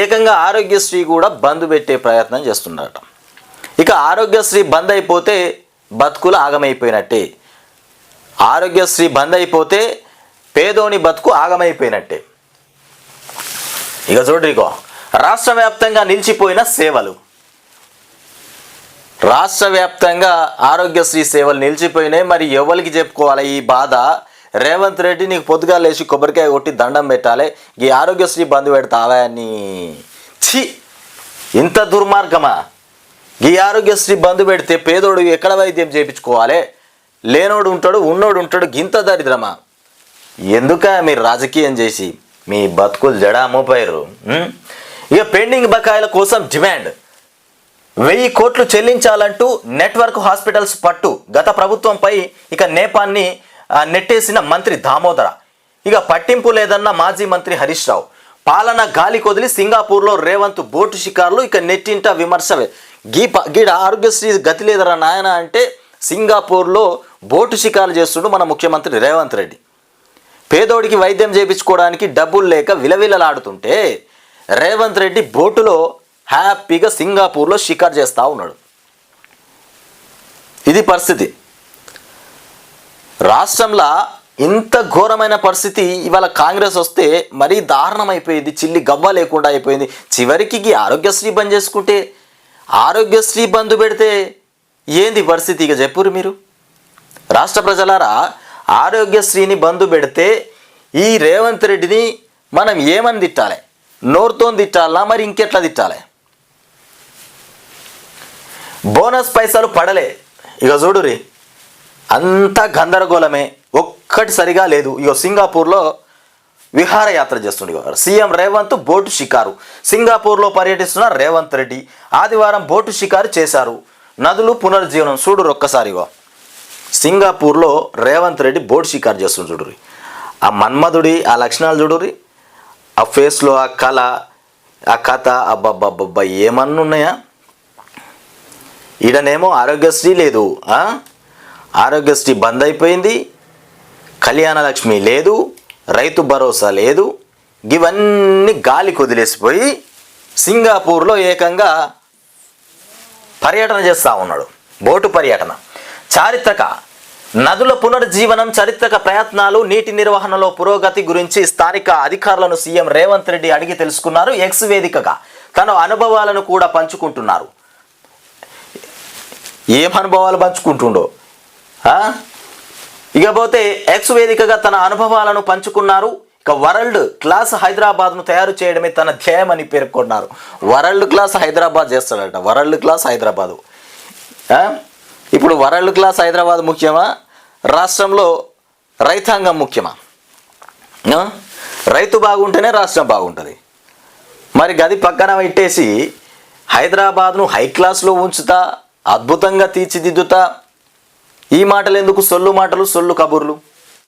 ఏకంగా ఆరోగ్యశ్రీ కూడా బంద్ పెట్టే ప్రయత్నం చేస్తున్నారట. ఇక ఆరోగ్యశ్రీ బంద్ అయిపోతే బతుకులు ఆగమైపోయినట్టే. ఆరోగ్యశ్రీ బంద్ అయిపోతే పేదోని బతుకు ఆగమైపోయినట్టే. ఇక చూడరికో రాష్ట్ర వ్యాప్తంగా నిలిచిపోయిన సేవలు. రాష్ట్ర వ్యాప్తంగా ఆరోగ్యశ్రీ సేవలు నిలిచిపోయినాయి. మరి ఎవరికి చెప్పుకోవాలి ఈ బాధ? రేవంత్ రెడ్డి నీకు పొద్దుగా లేచి కొబ్బరికాయ కొట్టి దండం పెట్టాలి. ఈ ఆరోగ్యశ్రీ బంద్ పెడతావా అని ఛీ! ఇంత దుర్మార్గమా? ఈ ఆరోగ్యశ్రీ బంద్ పెడితే పేదోడు ఎక్కడ వైద్యం చేయించుకోవాలి? లేనోడు ఉంటాడు ఉన్నోడు ఉంటాడు గింత దరిద్రమా? ఎందుక మీరు రాజకీయం చేసి మీ బతుకులు జడా మోపారు ఇక పెండింగ్ బకాయిల కోసం డిమాండ్. వెయ్యి కోట్లు చెల్లించాలంటూ నెట్వర్క్ హాస్పిటల్స్ పట్టు. గత ప్రభుత్వంపై ఇక నేపాన్ని నెట్టేసిన మంత్రి దామోదర. ఇక పట్టింపు లేదన్న మాజీ మంత్రి హరీష్ రావు. పాలన గాలి కొదిలి సింగాపూర్లో రేవంత్ బోటు షికారులు ఇక నెట్టింట విమర్శలే. గీ ప- గీడ ఆరోగ్యశ్రీ గతి లేదరా నాయన అంటే సింగాపూర్లో బోటు షికారులు చేస్తుండు మన ముఖ్యమంత్రి రేవంత్ రెడ్డి. పేదోడికి వైద్యం చేయించుకోవడానికి డబ్బులు లేక విలవిలలాడుతుంటే రేవంత్ రెడ్డి బోటులో హ్యాపీగా సింగాపూర్లో షికార్ చేస్తూ ఉన్నాడు. ఇది పరిస్థితి. రాష్ట్రంలో ఇంత ఘోరమైన పరిస్థితి ఇవాళ కాంగ్రెస్ వస్తే మరీ దారుణం అయిపోయింది చిల్లి గవ్వ లేకుండా అయిపోయింది. చివరికి ఈ ఆరోగ్యశ్రీ బంద్ చేసుకుంటే ఆరోగ్యశ్రీ బంద్ పెడితే ఏంది పరిస్థితి ఇక చెప్పురు మీరు? రాష్ట్ర ప్రజలారా ఆరోగ్యశ్రీని బంధు పెడితే ఈ రేవంత్ రెడ్డిని మనం ఏమని తిట్టాలి? నోరుతో తిట్టాలా? మరి ఇంకెట్లా తిట్టాలి? బోనస్ పైసలు పడలే. ఇక చూడురి. అంతా గందరగోళమే. ఒక్కటి సరిగా లేదు. ఇగో సింగపూర్లో విహారయాత్ర చేస్తుండేవారు సీఎం రేవంత్ బోటు షికారు. సింగపూర్లో పర్యటిస్తున్న రేవంత్ రెడ్డి ఆదివారం బోటు షికారు చేశారు. నదులు పునరుజ్జీవనం చూడు ఒక్కసారి ఇగో. సింగపూర్లో రేవంత్ రెడ్డి బోటు షికారు చేస్తుంది చూడురి ఆ మన్మధుడి ఆ లక్షణాలు చూడురి ఆ ఫేస్లో ఆ కళ ఆ కథ అబ్బబ్బబ్బబ్బా ఏమన్నా ఉన్నాయా ఈడనేమో ఆరోగ్యశ్రీ లేదు ఆ? ఆరోగ్యశ్రీ బంద్ అయిపోయింది కళ్యాణలక్ష్మి లేదు రైతు భరోసా లేదు ఇవన్నీ గాలి కుదిలేసిపోయి సింగపూర్లో ఏకంగా పర్యటన చేస్తూ ఉన్నాడు. బోటు పర్యటన. చారిత్రక నదుల పునరుజ్జీవనం చారిత్రక ప్రయత్నాలు నీటి నిర్వహణలో పురోగతి గురించి స్థానిక అధికారులను సీఎం రేవంత్ రెడ్డి అడిగి తెలుసుకున్నారు. ఎక్స్ వేదికగా తన అనుభవాలను కూడా పంచుకుంటున్నారు. ఏం అనుభవాలు పంచుకుంటుండో? ఇకపోతే ఎక్స్ వేదికగా తన అనుభవాలను పంచుకున్నారు. ఇక వరల్డ్ క్లాస్ హైదరాబాద్ను తయారు చేయడమే తన ధ్యేయమని పేర్కొన్నారు. వరల్డ్ క్లాస్ హైదరాబాద్ చేస్తాడట. World class Hyderabad. ఇప్పుడు వరల్డ్ క్లాస్ హైదరాబాద్ ముఖ్యమా? రాష్ట్రంలో రైతాంగం ముఖ్యమా? రైతు బాగుంటేనే రాష్ట్రం బాగుంటుంది. మరి గది పక్కన పెట్టేసి హైదరాబాద్ను హై క్లాస్లో ఉంచుతా అద్భుతంగా తీర్చిదిద్దుతా ఈ మాటలు ఎందుకు? సొల్లు మాటలు సొల్లు కబుర్లు.